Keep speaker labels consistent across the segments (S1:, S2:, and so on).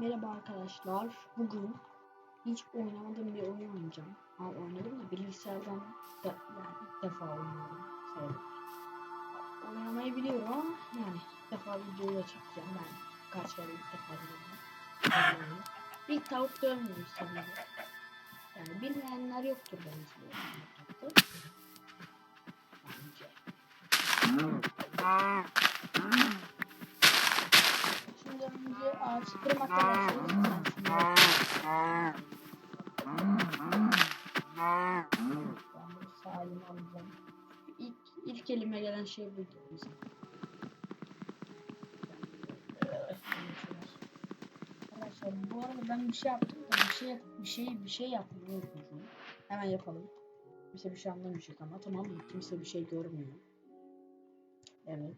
S1: Merhaba arkadaşlar. Bugün hiç oynamadığım bir oyun oynayacağım. Ha oynadım da bilgisayardan da, yani ilk defa oynuyorum. Sayılır. Oynamayı biliyorum ama yani ilk defa videoya çekeceğim ben. Kaç kere ilk defa biliyorum. İlk tavuk tabii ki. Yani bilmeyenler yoktur bu oyunu. Bence. Şimdi önce ağaç kırmakla başlayalım. Salim alacağım. İlk, ilk elime gelen şey buydu. Arkadaşlar bu arada ben bir şey yaptım da bir şey bir şey bir şey yapmayı unutmuşum. Hemen yapalım. Kimse bir şey anlamayacak ama tamam mı? Kimse bir şey görmüyor. Evet.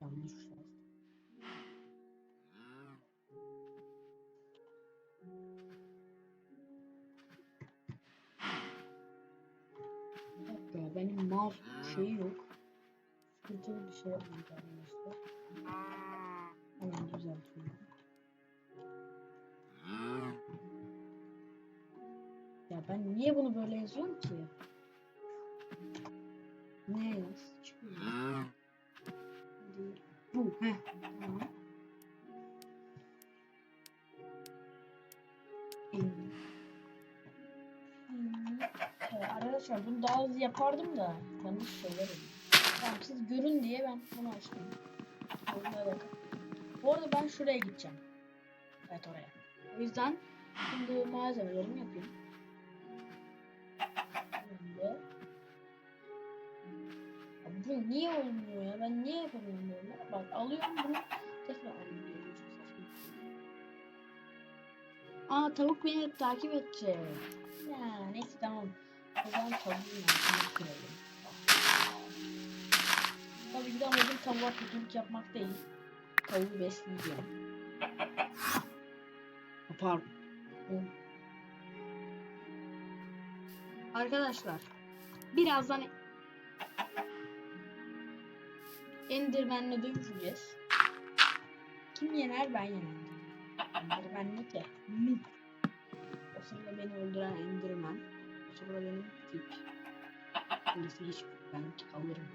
S1: Yanlış mouse şeyi yok. Sıkıntılı bir şey yapmadık arkadaşlar. Hemen düzeltiyorum. Ya ben niye bunu böyle yazıyorum ki? Ne yaz? Çıkıyor. Bu. Heh. Arkadaşlar bunu daha hızlı yapardım da yanlış söylerim. Tamam siz görün diye ben bunu açtım. Bakın. Bu arada ben şuraya gideceğim. Evet oraya. O yüzden şimdi malzemelerimi yapayım. Şimdi. Bu niye olmuyor ya? Ben niye yapamıyorum böyle? Bak alıyorum bunu tekrar alıyorum. Aa tavuk beni takip edecek. Ya neyse tamam. O zaman tavuğu yapmak kıralım. Tabii ki de amacım tavuğa kötülük yapmak değil. Tavuğu besleyeceğim. Pardon. Arkadaşlar birazdan Enderman'le dövüşeceğiz. Kim yener ben yenerim. Enderman ne ki? O sırada beni öldüren Enderman. Sırada benim tip. Polisi hiç ben alırım.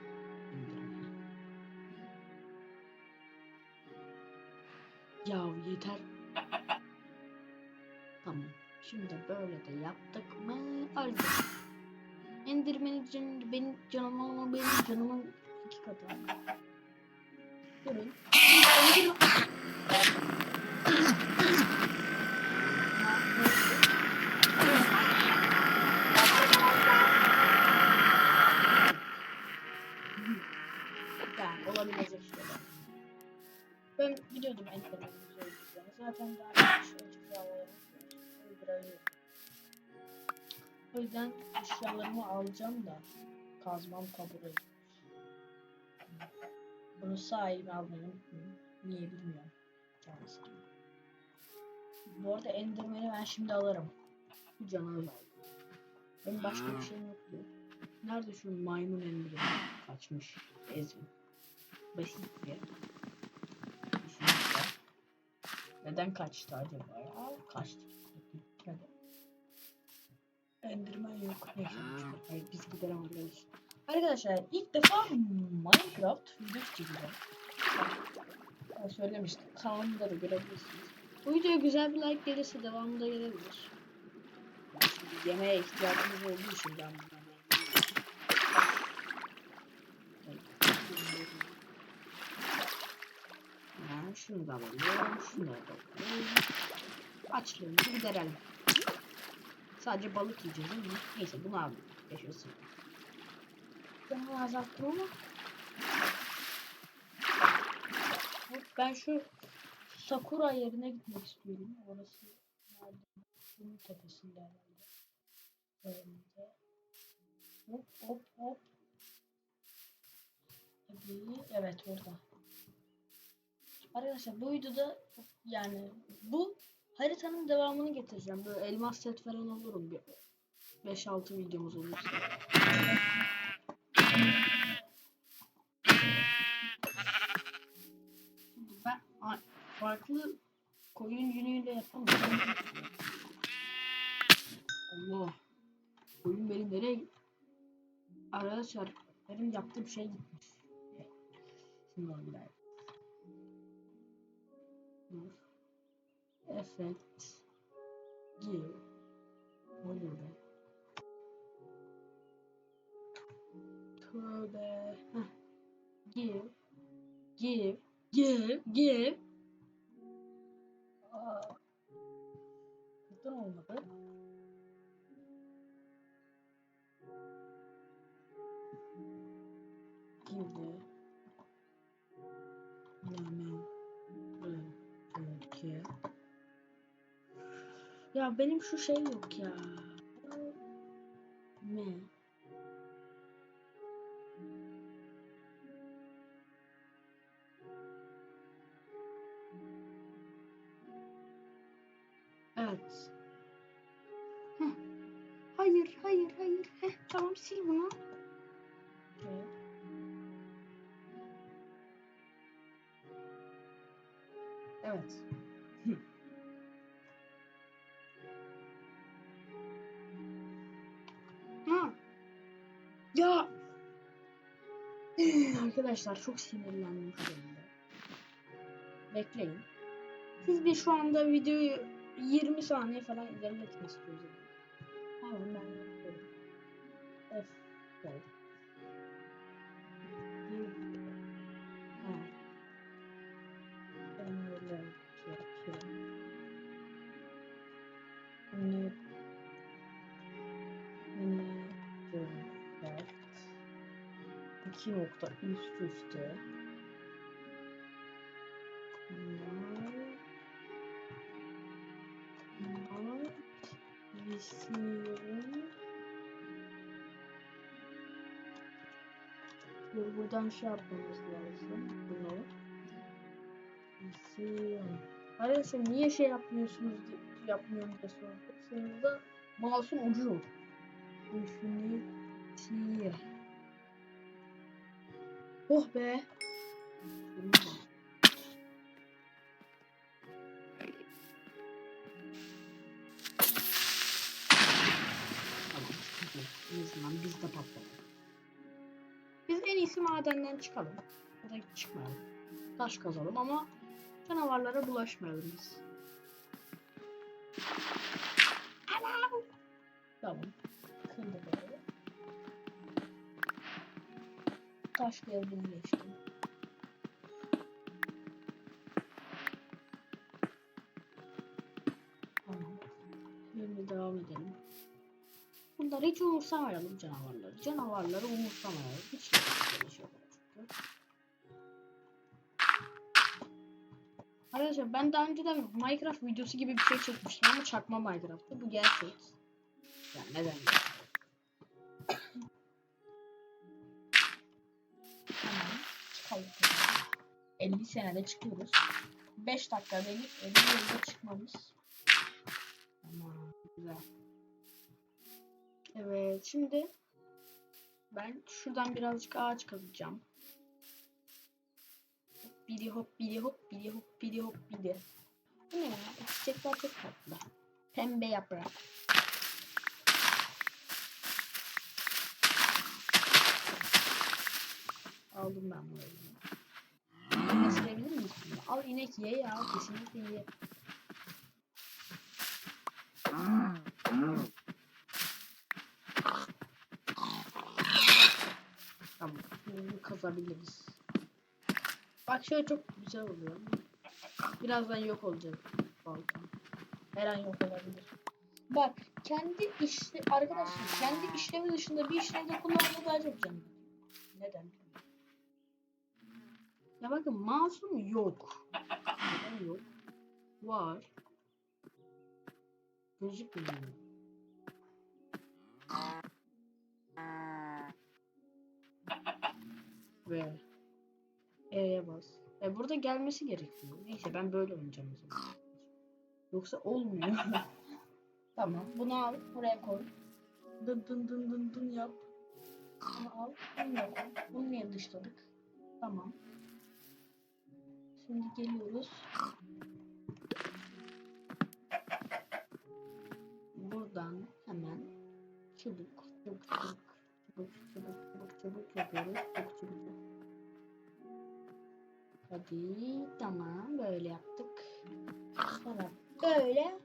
S1: Ya yeter. Tamam. Şimdi böyle de yaptık mı? Öldü. Enderman'in canı, benim canım ama benim canımın iki katı. Durun. Biliyordum Enderman'in söyleyeceğini. Zaten daha şey eşyalarımı O yüzden eşyalarımı alacağım da kazmam kabul ediyor. Bunu sahibi almayı unutmayın. Niye bilmiyorum. Canı sıkıyor. Bu arada Enderman'i ben şimdi alırım. Bu canı aldım. Benim başka bir şeyim yoktu. Nerede şu maymun Enderman? Kaçmış. Ezin. Basit bir. Düşünce. Neden kaçtı acaba ya? Kaçtı. Hadi. Enderman yok. Neyse. Hayır biz gidelim arkadaşlar. Arkadaşlar ilk defa Minecraft video çekeceğim. Ben söylemiştim. Kanalımda da görebilirsiniz. Bu videoya güzel bir like gelirse devamı da gelebilir. Şimdi yemeğe ihtiyacımız olduğu için ben bunları Ha, şunu da alalım, şunu da alalım. Açlığımızı giderelim. Sadece balık yiyeceğiz değil mi? Neyse bunu aldım. Yaşasın. Canımı azalttım ama. Ben şu Sakura yerine gitmek istiyorum. Orası nerede? Bunun tepesinde herhalde. Önünde. Hop hop hop. Evet orada. Arkadaşlar bu videoda yani bu haritanın devamını getireceğim. Böyle elmas set falan olurum bir 5-6 videomuz olursa. Ben farklı koyun yünüyle yapamam. Allah. Koyun beni nereye Arkadaşlar benim yaptığım şey gitmiş. Şimdi onu bir daha yap. Dur. Effect. Give. Ne oluyor be? Tövbe. Heh. Give. Give. Give. Give. Aa. Neden olmadı? Give. Benim şu şey yok ya. Ne? Evet. Heh. Hayır, hayır, hayır. Heh, tamam sil bunu. Arkadaşlar çok sinirlendim şu anda. Bekleyin. Siz bir şu anda videoyu 20 saniye falan ilerletmek istiyorsunuz. Tamam ben yapıyorum. F. F. İki nokta üst üste. Receiver. Dur buradan şey yapmamız lazım. Bunu. Receiver. Arkadaşlar niye şey yapmıyorsunuz diye, yapmıyorum diye sorduğunuzda da mouse'un ucu yok. Infinity. Oh be. En biz de patladık. Biz en iyisi madenden çıkalım. Ya da çıkmayalım. Taş kazalım ama canavarlara bulaşmayalım biz. Tamam. Taş devrini geçtim. Şimdi devam edelim. Bunları hiç umursamayalım canavarları. Canavarları umursamayalım. Hiç böyle şey çünkü. Arkadaşlar ben daha önceden Minecraft videosu gibi bir şey çekmiştim ama çakma Minecraft'tı. Bu gerçek. Yani neden? Tamam. Çıkalım. 50 senede çıkıyoruz. 5 dakika denip 50 yılda çıkmamız. Tamam. Güzel. Evet şimdi ben şuradan birazcık ağaç kazacağım. Biri hop biri hop biri hop biri hop biri. Bu ne ya? Çiçekler çok tatlı. Pembe yaprak. Aldım ben burayı. İnek sürebilir miyiz? bunu? Al inek ye ya. Kesinlikle ye. Tamam. Bunu kazabiliriz. Bak şöyle çok güzel oluyor. Birazdan yok olacak balkon. Her an yok olabilir. Bak kendi işle arkadaşlar kendi işlemi dışında bir işlemde kullanmayı daha çok canım. Neden? Ya bakın masum yok. Neden yok? Var. Gözükmüyor. Ve E'ye bas. E burada gelmesi gerekiyor. Neyse ben böyle oynayacağım o zaman. Yoksa olmuyor. tamam bunu al buraya koy. Dın dın dın dın dın yap. Bunu al. Bunu koy. Bunu niye dışladık? Tamam. Şimdi geliyoruz. Buradan hemen çubuk, çubuk, çubuk, çubuk, çubuk, çubuk, çubuk yapıyoruz. Çubuk, çubuk. Hadi tamam böyle yaptık. Sonra böyle.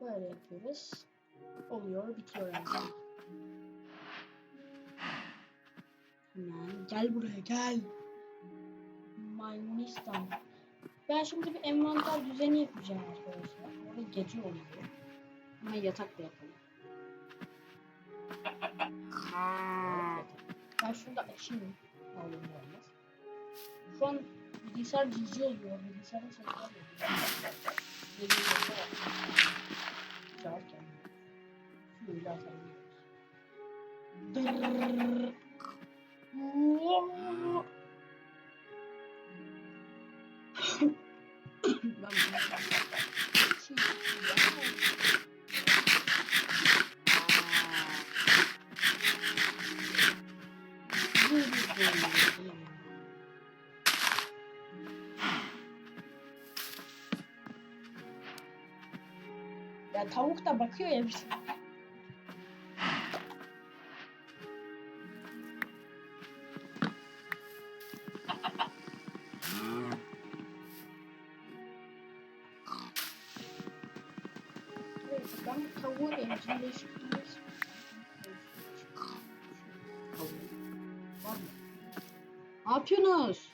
S1: Böyle yapıyoruz. Oluyor, bitiyor yani. Gel buraya gel. Maymunistan. Ben şimdi bir envanter düzeni yapacağım arkadaşlar. Orada gece oluyor. Ama yatakla yapalım. Evet, Ben şunu da açayım. Olur olmaz. Şu an bilgisayar cici oluyor. Bilgisayarın sesi var ya. Geliyor da. Çağırken. Ya tavuk da bakıyor ya bize. Ne yapıyorsunuz?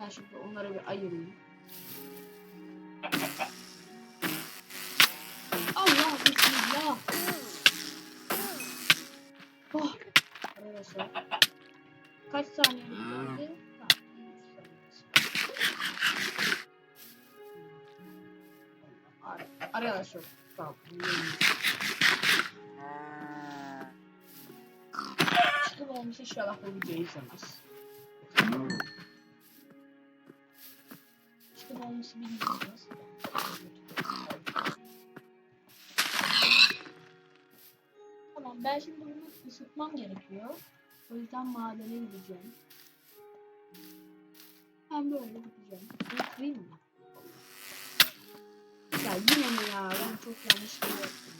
S1: Ben şimdi onları bir ayırayım. Allah bismillah. Oh. Arkadaşlar. Kaç saniye. Ar- Arkadaşlar. Tamam. Çıkıp olmuş inşallah bu videoyu izlemez. Çıkıp olması bilmiyoruz. Tamam ben şimdi bunu ısıtmam gerekiyor. O yüzden madene gideceğim. Ben böyle gideceğim. Kırayım mı? Ya yine mi ya? Ben çok yanlış bir şey yaptım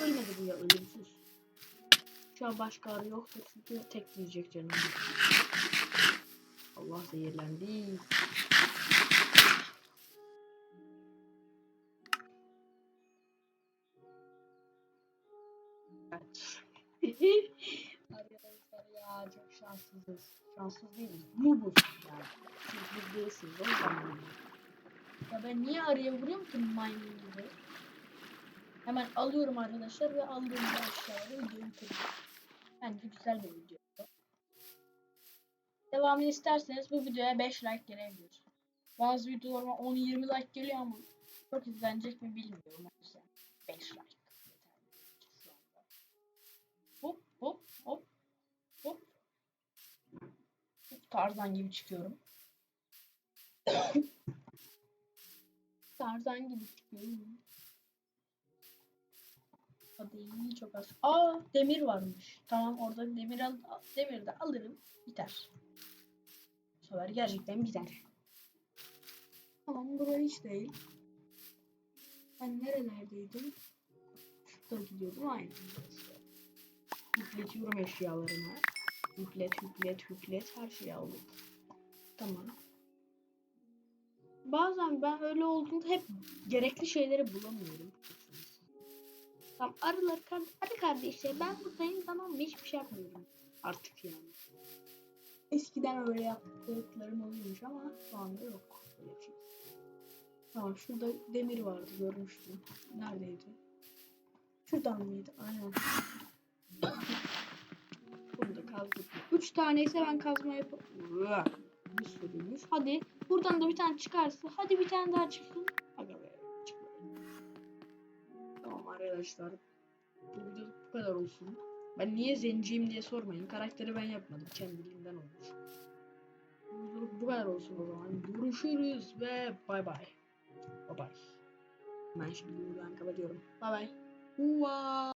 S1: ya. Ölmedi bu ya ölümsüz. Şu an başka arı yoktu çünkü tek yiyecek canım. Allah zehirlendi. Arkadaşlar ya çok şanssızız. Şanssız değiliz. Noobuz yani. Siz değilsiniz o böyle. Ya ben niye araya vuruyorum ki maymun gibi? Hemen alıyorum arkadaşlar ve aldığım bu aşağıya videoyu bitiriyorum. Bence güzel bir video. Devamını isterseniz bu videoya 5 like gelebilir. Bazı videolarıma 10-20 like geliyor ama çok izlenecek mi bilmiyorum o yüzden 5 like. Hop hop hop hop. Tarzan gibi çıkıyorum. Tarzan gibi çıkıyorum. Hadi çok az. Aa demir varmış. Tamam orada demir al demir de alırım. Biter. Bu sefer gerçekten biter. Tamam burası hiç değil. Ben nerelerdeydim? Şurada gidiyordum aynı. Yükletiyorum eşyalarımı. Yüklet, yüklet, yüklet. Her şeyi aldık. Tamam. Bazen ben öyle olduğunda hep gerekli şeyleri bulamıyorum. Tamam arılar kar hadi kardeşler ben buradayım tamam mı? Hiçbir şey yapmıyorum. Artık yani. Eskiden öyle yaptıklarım oluyormuş ama şu anda yok. Şey. Tamam şurada demir vardı görmüştüm. Neredeydi? Şuradan mıydı? Aynen. Bunu da kazdık. Üç tane ise ben kazma yaparım. Bir sürüymüş. Hadi buradan da bir tane çıkarsa. Hadi bir tane daha çıksın. Arkadaşlar. Bu video bu kadar olsun. Ben niye zenciyim diye sormayın. Karakteri ben yapmadım. Kendiliğinden olmuş. Bu bu kadar olsun o zaman. Görüşürüz ve bay bay. Bay bay. Ben şimdi buradan kapatıyorum. Bay bay. Wow.